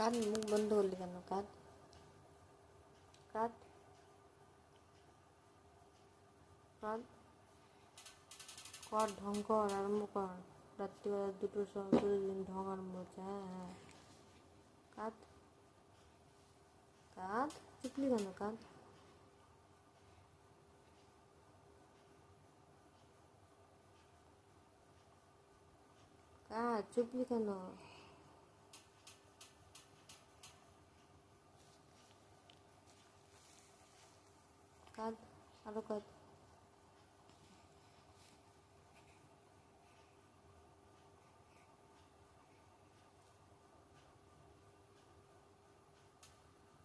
কাঁদ মুখ বন্ধ করলি কেন? কাঁদ কাঁদ কাঁদ কর, ঢং কর, আরম্ভ কর। রাত্রিবেলা দুটোর সময় ঢং আরম্ভ হচ্ছে হ্যাঁ হ্যাঁ। কাঁদ কাঁদ চুপলি কেন? কাঁদ কাঁদ চুপলি কেন? কাঁদ আরও কাঁদ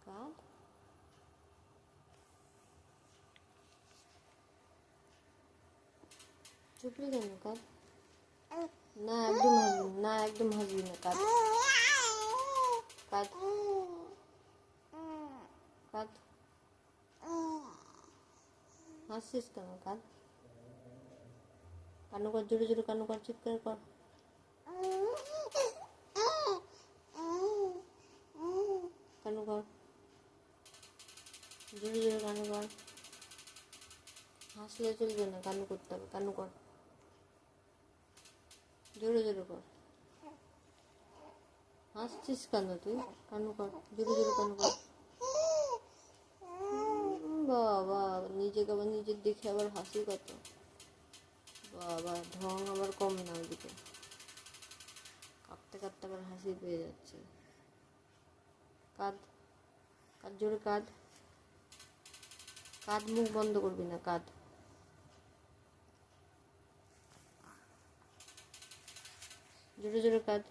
কাঁদ চুপলি কেন কাঁদ না একদম হাসবি না না একদম হাসবি না কাঁদ কাঁদ কাঁদ হাসছিস কেন কাঁদ কানু কর জোরে জোরে কানু কর চিৎকার কর। কানু কর জোরে জোরে কানু কর হাসলে চলবে না, কানু করতে হবে, কানু কর। জোরে জোরে কর। হাসছিস কেন তুই? কানু কর, জোরে জোরে কানু কর উম, বাবা নিজেকে আবার নিজের দেখে আবার হাসি কত। বাবা, ঢং আবার কম না ওইদিকে কাঁদতে কাঁদতে আবার হাসি পেয়ে যাচ্ছে। কাঁদ কাঁদ, জোরে কাঁদ। কাঁদ, মুখ বন্ধ করবি না, কাঁদ। জোরে জোরে কাঁদ।